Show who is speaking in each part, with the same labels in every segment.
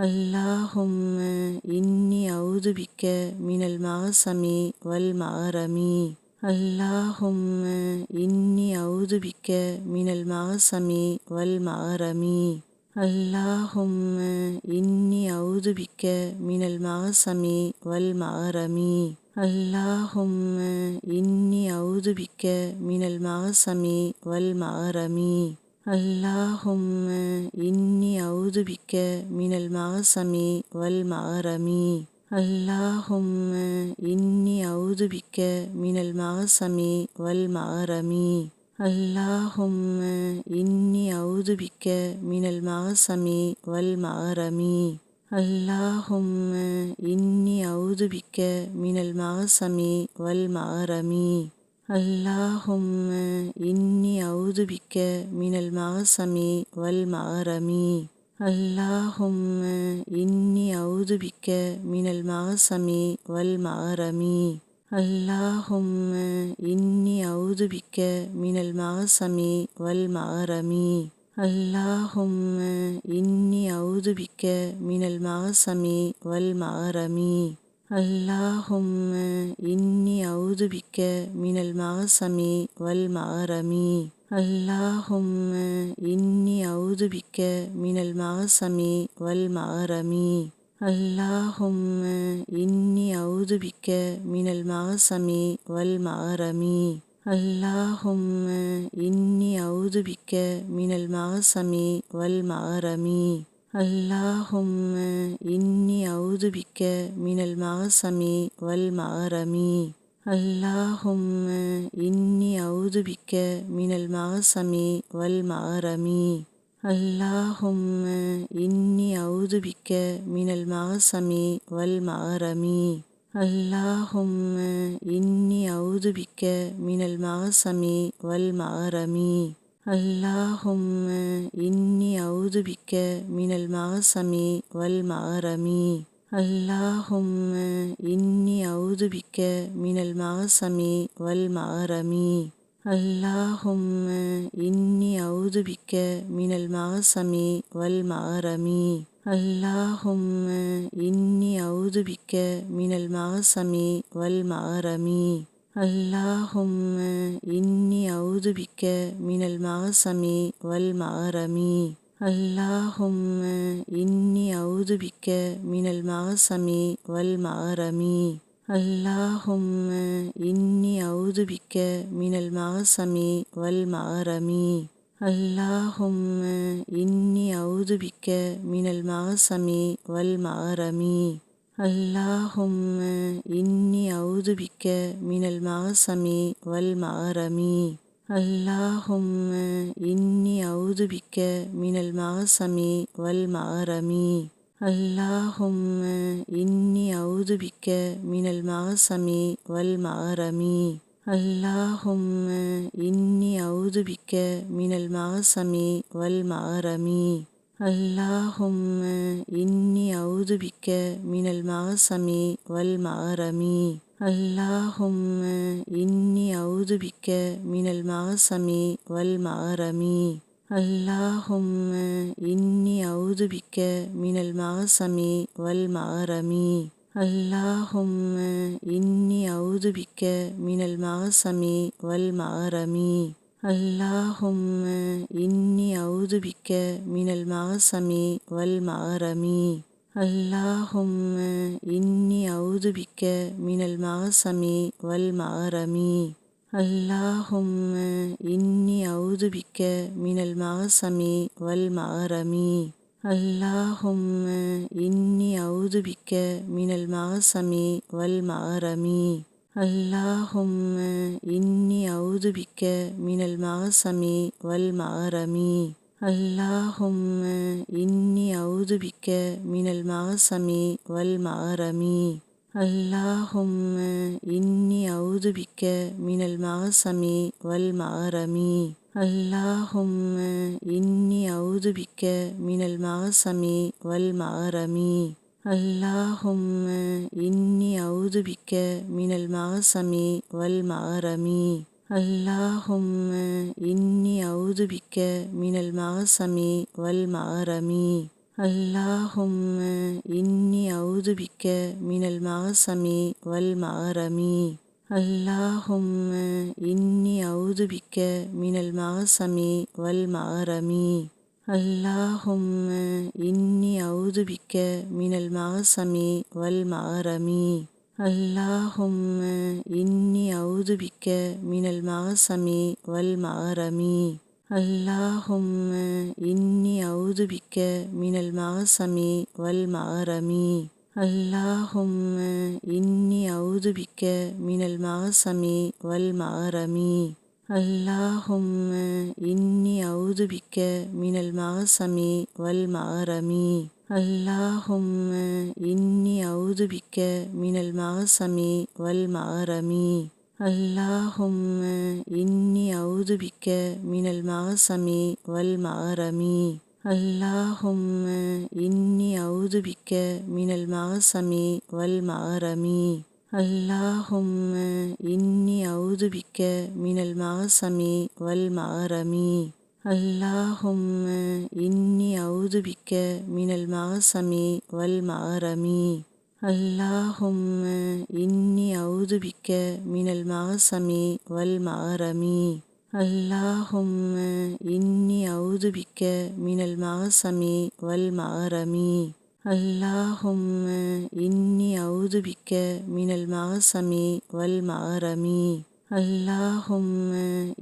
Speaker 1: அல்லாஹும்ம இன்னி அவுதுபிக்க மினல் மகசமி வல் மகரமி. அல்லாஹும்ம இன்னி அவுதுபிக்க மினல் மகசமி வல் மகரமி. அல்லாஹும்ம இன்னி அவுதுபிக்க மினல் மகசமி வல் மகரமி. அல்லாஹும்ம இன்னி அவுதுபிக்க மினல் மகசமி வல் மகரமி. அல்லாஹும்ம இன்னி அவுதுபிக்க மினல் மகசமி வல் மகரமி அல்லாஹும்ம இன்னி அவுதுபிக்க மினல் மகசமி வல் மகரமி அல்லாஹும்ம இன்னி அவுதுபிக்க மினல் மகசமி வல் மகரமி அல்லாஹும்ம இன்னி அவுதுபிக்க மினல் மகசமி வல் மகரமி அல்லாஹும்ம இன்னி அவுதுபிக்க மினல் மகசமி வல் மகரமி அல்லாஹும்ம இன்னி அவுதுபிக்க மினல் மகசமி வல் மகரமி அல்லாஹும்ம இன்னி அவுதுபிக்க மினல் மகசமி வல் மகரமி அல்லாஹும்ம இன்னி அவுதுபிக்க மினல் மகசமி வல் மகரமி اللهم إني أعوذ بك من المعصم والمعرم اللهم إني أعوذ بك من المعصم والمعرم اللهم إني أعوذ بك من المعصم والمعرم اللهم إني أعوذ بك من المعصم والمعرم اللهم إني أعوذ بك من المعصم والمعرم اللهم إني أعوذ بك من المعصم والمعرم اللهم إني أعوذ بك من المعصم والمعرم اللهم إني أعوذ بك من المعصم والمعرم اللهم إني أعوذ بك من المعصم والمعرم اللهم إني أعوذ بك من المعصم والمعرم اللهم إني أعوذ بك من المعصم والمعرم اللهم إني أعوذ بك من المعصم والمعرم அல்லாஹும்ம இன்னி அவுதுபிக்க மினல் மகசமி வல் மகரமி. அல்லாஹும்ம இன்னி அவுதுபிக்க மினல் மகசமி வல் மகரமி. அல்லாஹும்ம இன்னி அவுதுபிக்க மினல் மகசமி வல் மகரமி. அல்லாஹும்ம இன்னி அவுதுபிக்க மினல் மகசமி வல் மகரமி. அல்லாஹும்ம இன்னி அவுதுபிக்க மினல் மகசமி வல் மகரமி அல்லாஹும்ம இன்னி அவுதுபிக்க மினல் மகசமி வல் மகரமி அல்லாஹும்ம இன்னி அவுதுபிக்க மினல் மகசமி வல் மகரமி அல்லாஹும்ம இன்னி அவுதுபிக்க மினல் மகசமி வல் மகரமி اللهم إني أعوذ بك من المعصم والمعرم اللهم إني أعوذ بك من المعصم والمعرم اللهم إني أعوذ بك من المعصم والمعرم اللهم إني أعوذ بك من المعصم والمعرم اللهم إني أعوذ بك من المعصم والمعرم اللهم إني أعوذ بك من المعصم والمعرم اللهم إني أعوذ بك من المعصم والمعرم اللهم إني أعوذ بك من المعصم والمعرم அல்லாஹும்ம இன்னி அவுதுபிக்க மினல் மகசமி வல் மகரமி அல்லாஹும்ம இன்னி அவுதுபிக்க மினல் மகசமி வல் மகரமி அல்லாஹும்ம இன்னி அவுதுபிக்க மினல் மகசமி வல் மகரமி அல்லாஹும்ம இன்னி அவுதுபிக்க மினல் மகசமி வல் மகரமி اللهم إني أعوذ بك من المعصم والمعرم اللهم إني أعوذ بك من المعصم والمعرم اللهم إني أعوذ بك من المعصم والمغرم اللهم إني أعوذ بك من المعصم والمغرم اللهم إني أعوذ بك من المعصم والمغرم اللهم إني أعوذ بك من المعصم والمغرم اللهم إني أعوذ بك من المعصم والمغرم اللهم إني أعوذ بك من المعصم والمغرم اللهم إني أعوذ بك من المعصم والمغرم اللهم إني أعوذ بك من المعصم والمغرم اللهم إني أعوذ بك من المعصم والمغرم اللهم إني أعوذ بك من المعصم والمغرم அல்லாஹும்ம இன்னி அவுதுபிக்க மினல் மகசமி வல் மகரமி. அல்லாஹும்ம இன்னி அவுதுபிக்க மினல் மகசமி வல் மகரமி. அல்லாஹும்ம இன்னி அவுதுபிக்க மினல் மகசமி வல் மகரமி. அல்லாஹும்ம இன்னி அவுதுபிக்க மினல் மகசமி வல் மகரமி. اللهم إني أعوذ بك من المعصم والمغرم اللهم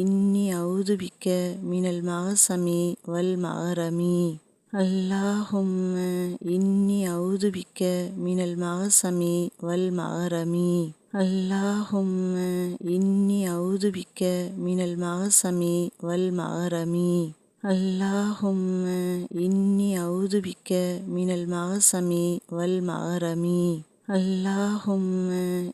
Speaker 1: إني أعوذ بك من المعصم والمغرم اللهم إني أعوذ بك من المعصم والمغرم اللهم إني أعوذ بك من المعصم والمغرم اللهم إني أعوذ بك من المعصم والمغرم اللهم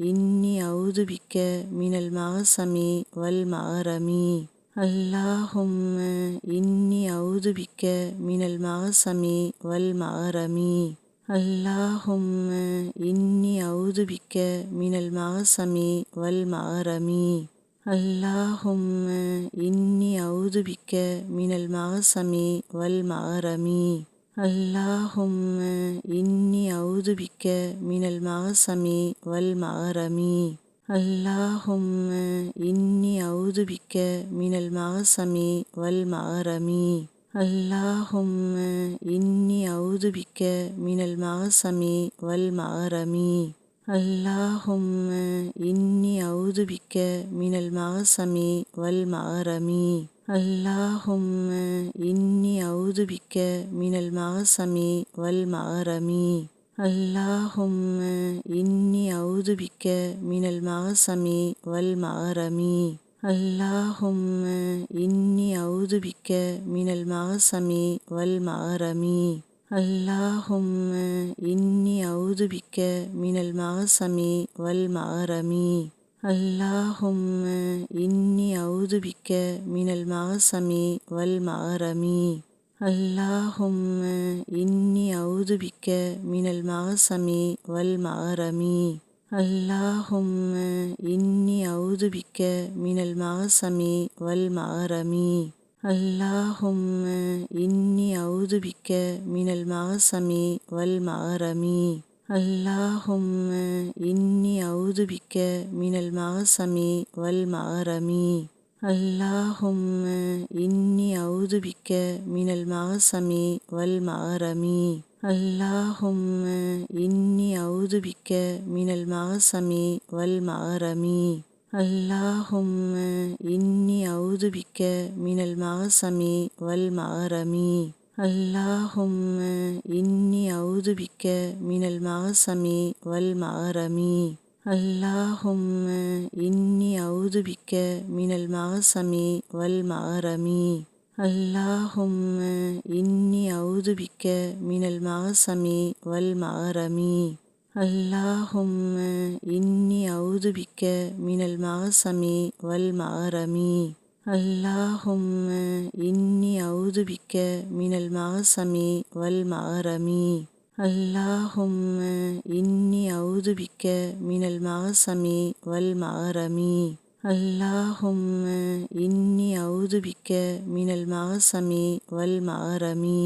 Speaker 1: إني أعوذ بك من المعصم والمغرم اللهم إني أعوذ بك من المعصم والمغرم اللهم إني أعوذ بك من المعصم والمغرم அல்லாஹும்ம இன்னி அவுதுபிக்க மினல் மகசமி வல் மகரமி அல்லாஹும்ம இன்னி அவுதுபிக்க மினல் மகசமி வல் மகரமி அல்லாஹும்ம இன்னி அவுதுபிக்க மினல் மகசமி வல் மகரமி அல்லாஹும்ம இன்னி அவுதுபிக்க மினல் மகசமி வல் மகரமி அல்லாஹும்ம இன்னி அவுதுபிக்க மினல் மகசமி வல் மகரமி அல்லாஹும்ம இன்னி அவுதுபிக்க மினல் மகசமி வல் மகரமி அல்லாஹும்ம இன்னி அவுதுபிக்க மினல் மகசமி வல் மகரமி அல்லாஹும்ம இன்னி அவுதுபிக்க மினல் மகசமி வல் மகரமி اللهم إني أعوذ بك من المعصم والمغرم اللهم إني أعوذ بك من المعصم والمغرم اللهم إني أعوذ بك من المعصم والمغرم اللهم إني أعوذ بك من المعصم والمغرم اللهم إني أعوذ بك من المعصم والمغرم اللهم إني أعوذ بك من المعصم والمغرم اللهم إني أعوذ بك من المعصم والمغرم اللهم إني أعوذ بك من المعصم والمغرم اللهم إني أعوذ بك من المعصم والمغرم اللهم إني أعوذ بك من المعصم والمغرم اللهم إني أعوذ بك من المعصم والمغرم اللهم إني أعوذ بك من المعصم والمغرم அல்லாஹும்ம இன்னி அவுதுபிக்க மினல் மகசமி வல் மகரமி அல்லாஹும்ம இன்னி அவுதுபிக்க மினல் மகசமி வல் மகரமி அல்லாஹும்ம இன்னி அவுதுபிக்க மினல் மகசமி வல் மகரமி அல்லாஹும்ம இன்னி அவுதுபிக்க மினல் மகசமி வல் மகரமி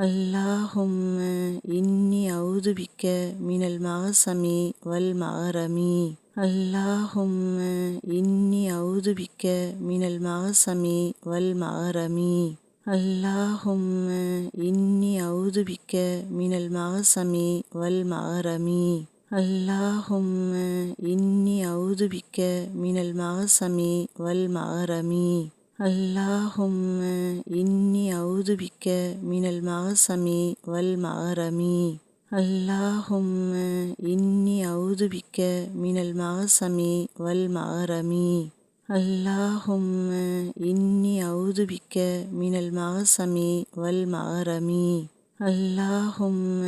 Speaker 1: அல்லாஹும்ம இன்னி அவுதுபிக்க மினல் மகசமி வல் மகரமி. அல்லாஹும்ம இன்னி அவுதுபிக்க மினல் மகசமி வல் மகரமி. அல்லாஹும்ம இன்னி அவுதுபிக்க மினல் மகசமி வல் மகரமி. அல்லாஹும்ம இன்னி அவுதுபிக்க மினல் மகசமி வல் மகரமி. اللهم إني أعوذ بك من المعصم والمغرم اللهم إني أعوذ بك من المعصم والمغرم اللهم إني أعوذ بك من المعصم والمغرم اللهم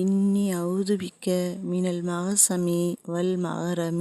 Speaker 1: إني أعوذ بك من المعصم والمغرم